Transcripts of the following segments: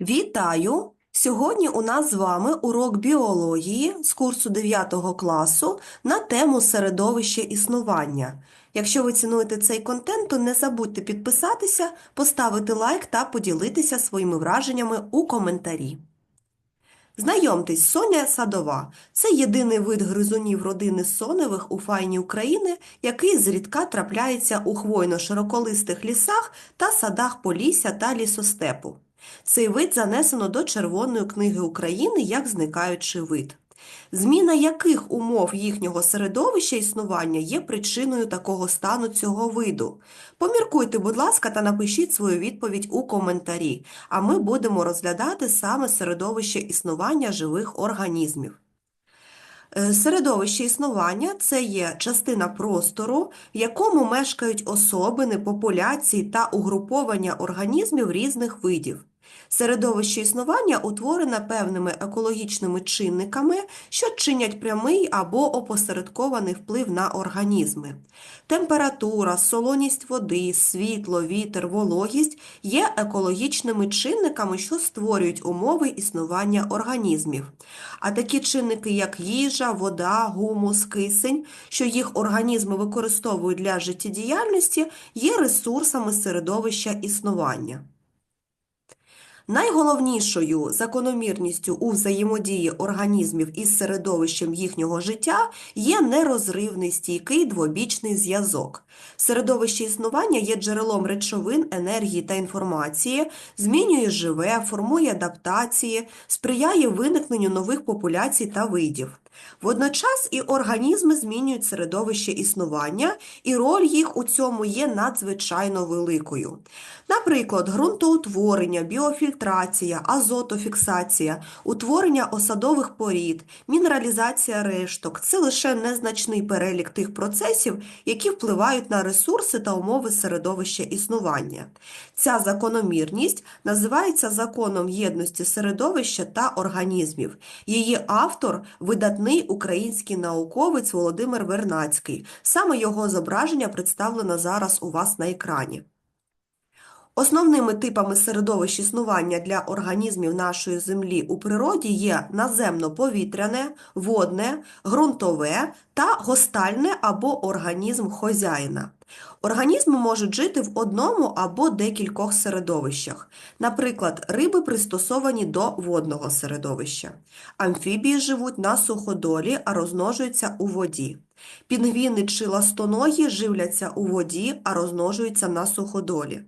Вітаю! Сьогодні у нас з вами урок біології з курсу 9 класу на тему середовище існування. Якщо ви цінуєте цей контент, то не забудьте підписатися, поставити лайк та поділитися своїми враженнями у коментарі. Знайомтесь, Соня садова. Це єдиний вид гризунів родини соневих у файні України, який зрідка трапляється у хвойно-широколистих лісах та садах Полісся та лісостепу. Цей вид занесено до Червоної книги України як зникаючий вид. Зміна яких умов їхнього середовища існування є причиною такого стану цього виду? Поміркуйте, будь ласка, та напишіть свою відповідь у коментарі, а ми будемо розглядати саме середовище існування живих організмів. Е, Середовище існування це є частина простору, в якому мешкають особини, популяції та угруповання організмів різних видів. Середовище існування утворене певними екологічними чинниками, що чинять прямий або опосередкований вплив на організми. Температура, солоність води, світло, вітер, вологість є екологічними чинниками, що створюють умови існування організмів. А такі чинники, як їжа, вода, гумус, кисень, що їх організми використовують для життєдіяльності, є ресурсами середовища існування. Найголовнішою закономірністю у взаємодії організмів із середовищем їхнього життя є нерозривний стійкий двобічний зв'язок. Середовище існування є джерелом речовин, енергії та інформації, змінює живе, формує адаптації, сприяє виникненню нових популяцій та видів. Водночас і організми змінюють середовище існування, і роль їх у цьому є надзвичайно великою. Наприклад, ґрунтоутворення, біофільтрація, азотофіксація, утворення осадових порід, мінералізація решток це лише незначний перелік тих процесів, які впливають на ресурси та умови середовища існування. Ця закономірність називається законом єдності середовища та організмів. Її автор видатний український науковець Володимир Вернацький. Саме його зображення представлено зараз у вас на екрані. Основними типами середовищ існування для організмів нашої Землі у природі є наземно-повітряне, водне, ґрунтове та гостальне або організм хозяїна. Організми можуть жити в одному або декількох середовищах. Наприклад, риби пристосовані до водного середовища. Амфібії живуть на суходолі, а розмножуються у воді. Пінгвіни чи ластоногі живляться у воді, а розмножуються на суходолі.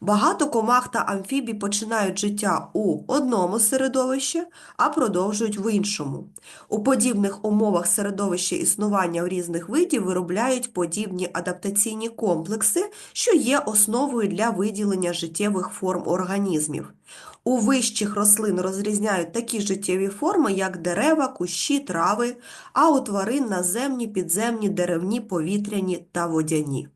Багато комах та амфібій починають життя у одному середовищі, а продовжують в іншому. У подібних умовах середовища існування в різних видів виробляють подібні адаптаційні комплекси, що є основою для виділення життєвих форм організмів. У вищих рослин розрізняють такі життєві форми, як дерева, кущі, трави, а у тварин наземні, підземні, деревні, повітряні та водяні.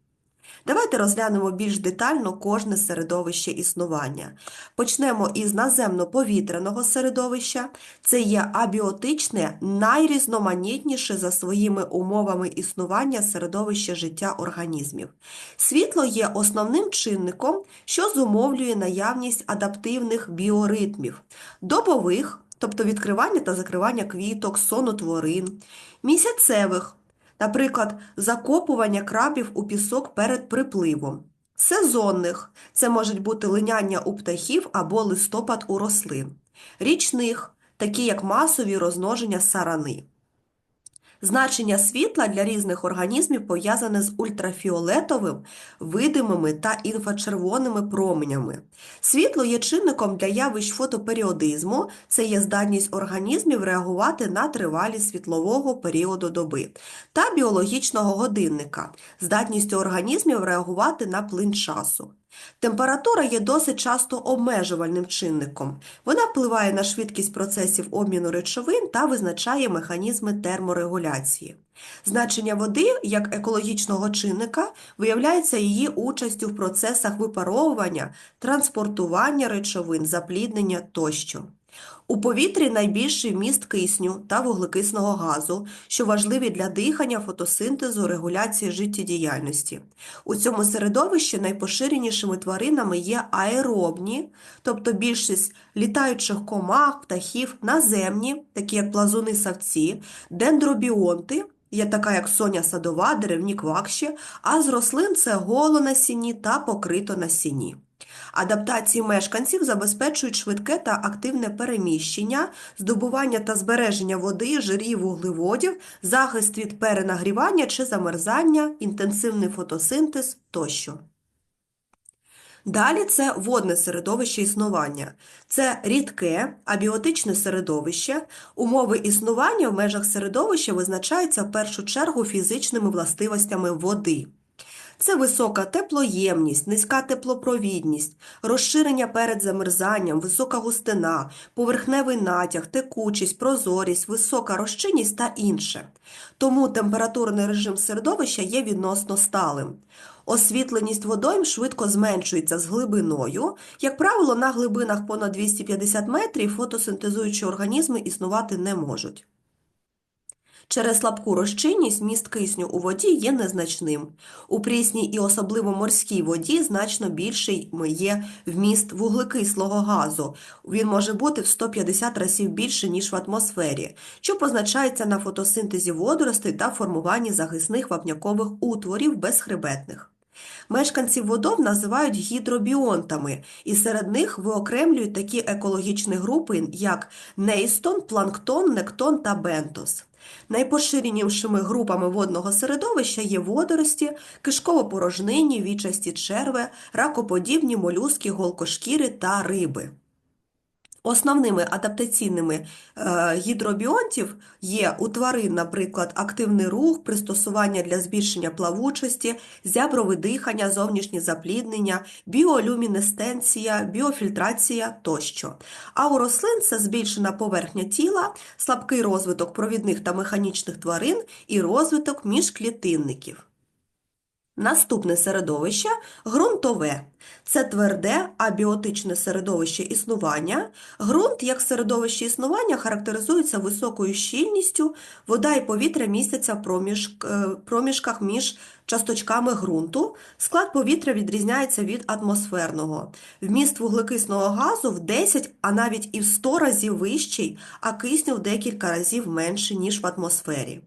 Давайте розглянемо більш детально кожне середовище існування. Почнемо із наземно-повітряного середовища. Це є абіотичне, найрізноманітніше за своїми умовами існування середовище життя організмів. Світло є основним чинником, що зумовлює наявність адаптивних біоритмів, добових, тобто відкривання та закривання квіток, сону тварин, місяцевих, Наприклад, закопування крабів у пісок перед припливом. Сезонних це можуть бути линяння у птахів або листопад у рослин. Річних, такі як масові розмноження сарани. Значення світла для різних організмів пов'язане з ультрафіолетовим, видимими та інфрачервоними променями. Світло є чинником для явищ фотоперіодизму, це є здатність організмів реагувати на тривалість світлового періоду доби, та біологічного годинника, здатністю організмів реагувати на плин часу. Температура є досить часто обмежувальним чинником. Вона впливає на швидкість процесів обміну речовин та визначає механізми терморегуляції. Значення води як екологічного чинника виявляється її участю в процесах випаровування, транспортування речовин, запліднення тощо. У повітрі найбільший вміст кисню та вуглекисного газу, що важливі для дихання, фотосинтезу, регуляції життєдіяльності. У цьому середовищі найпоширенішими тваринами є аеробні, тобто більшість літаючих комах, птахів, наземні, такі як плазуни савці, дендробіонти, є така як соня садова, деревні квакші, а з рослин це голо на сіні та покрито на сіні. Адаптації мешканців забезпечують швидке та активне переміщення, здобування та збереження води, жирів, вуглеводів, захист від перенагрівання чи замерзання, інтенсивний фотосинтез тощо. Далі це водне середовище існування. Це рідке абіотичне середовище. Умови існування в межах середовища визначаються в першу чергу фізичними властивостями води. Це висока теплоємність, низька теплопровідність, розширення перед замерзанням, висока густина, поверхневий натяг, текучість, прозорість, висока розчинність та інше. Тому температурний режим середовища є відносно сталим. Освітленість водойм швидко зменшується з глибиною. Як правило, на глибинах понад 250 метрів фотосинтезуючі організми існувати не можуть. Через слабку розчинність міст кисню у воді є незначним. У прісній і особливо морській воді значно більший є вміст вуглекислого газу. Він може бути в 150 разів більше, ніж в атмосфері, що позначається на фотосинтезі водоростей та формуванні захисних вапнякових утворів безхребетних. Мешканців водов називають гідробіонтами, і серед них виокремлюють такі екологічні групи, як нейстон, планктон, нектон та бентос. Найпоширенішими групами водного середовища є водорості, кишково-порожнині, вічасті черви, ракоподібні молюски, голкошкіри та риби. Основними адаптаційними е, гідробіонтів є у тварин, наприклад, активний рух, пристосування для збільшення плавучості, зяброве дихання, зовнішнє запліднення, біолюмінесценція, біофільтрація тощо. А у рослин це збільшена поверхня тіла, слабкий розвиток провідних та механічних тварин і розвиток міжклітинників. Наступне середовище ґрунтове. Це тверде абіотичне середовище існування. Ґрунт, як середовище існування, характеризується високою щільністю, вода і повітря містяться в е, проміжках між часточками ґрунту. Склад повітря відрізняється від атмосферного. Вміст вуглекисного газу в 10, а навіть і в 100 разів вищий, а кисню в декілька разів менше, ніж в атмосфері.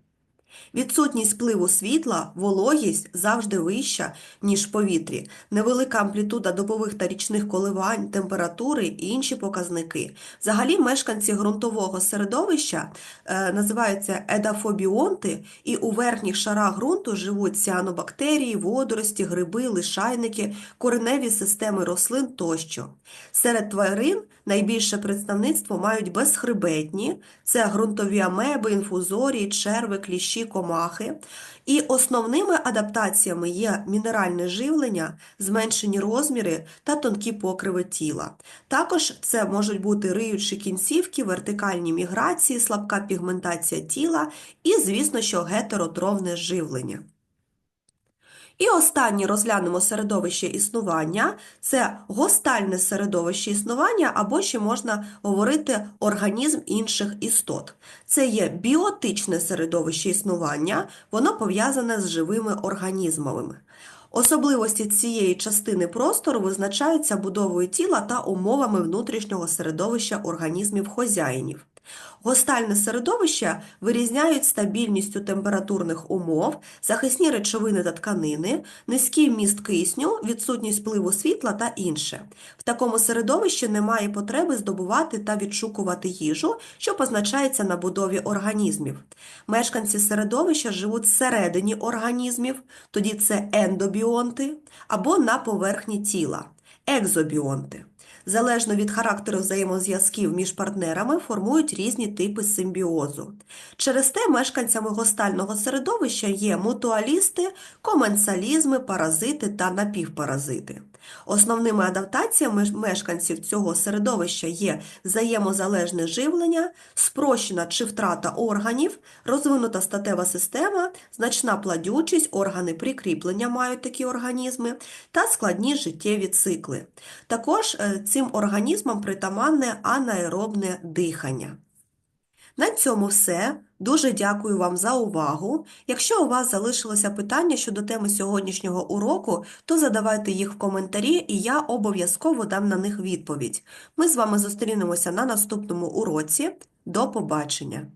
Відсутність впливу світла, вологість завжди вища, ніж в повітрі, невелика амплітуда добових та річних коливань, температури і інші показники. Взагалі мешканці ґрунтового середовища е, називаються едафобіонти, і у верхніх шарах ґрунту живуть ціанобактерії, водорості, гриби, лишайники, кореневі системи рослин тощо. Серед тварин найбільше представництво мають безхребетні, це ґрунтові амеби, інфузорії, черви, кліщі, комахи. І основними адаптаціями є мінеральне живлення, зменшені розміри та тонкі покриви тіла. Також це можуть бути риючі кінцівки, вертикальні міграції, слабка пігментація тіла і, звісно, що гетеротровне живлення. І останнє розглянемо середовище існування. Це гостальне середовище існування, або ще можна говорити організм інших істот. Це є біотичне середовище існування, воно пов'язане з живими організмами. Особливості цієї частини простору визначаються будовою тіла та умовами внутрішнього середовища організмів хозяїнів. Гостальне середовище вирізняють стабільністю температурних умов, захисні речовини та тканини, низький вміст кисню, відсутність впливу світла та інше. В такому середовищі немає потреби здобувати та відшукувати їжу, що позначається на будові організмів. Мешканці середовища живуть всередині організмів, тоді це ендобіонти, або на поверхні тіла екзобіонти. Залежно від характеру взаємозв'язків між партнерами формують різні типи симбіозу. Через те мешканцями гостального середовища є мутуалісти, коменсалізми, паразити та напівпаразити. Основними адаптаціями мешканців цього середовища є взаємозалежне живлення, спрощена чи втрата органів, розвинута статева система, значна плодючість, органи прикріплення мають такі організми та складні життєві цикли. Також е, цим організмам притаманне анаеробне дихання. На цьому все. Дуже дякую вам за увагу. Якщо у вас залишилося питання щодо теми сьогоднішнього уроку, то задавайте їх в коментарі, і я обов'язково дам на них відповідь. Ми з вами зустрінемося на наступному уроці. До побачення!